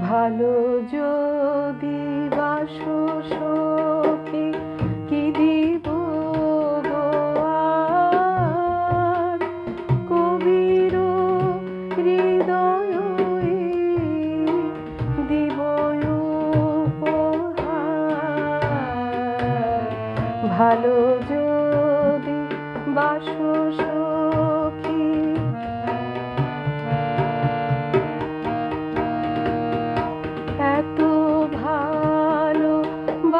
ভালো যদি বাসো সখী কি দিব কবির হৃদয় দিব ভালো যদি বাসো সখী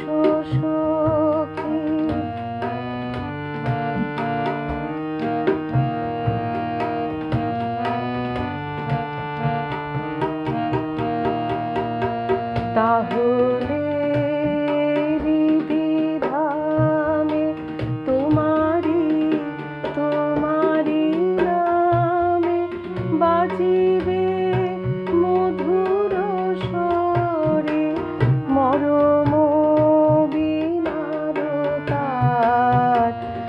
বাসো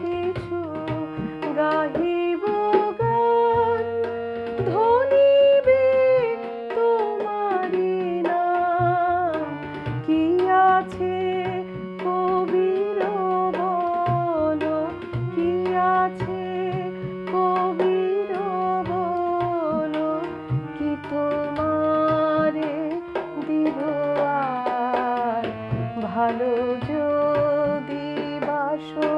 কিছু গাহিব গান ধনিবে তোমারি নাম। কি আছে কবির বলো? কি আছে কবির বলো? কি তোমারে দিব আর? ভালো যদি বাসো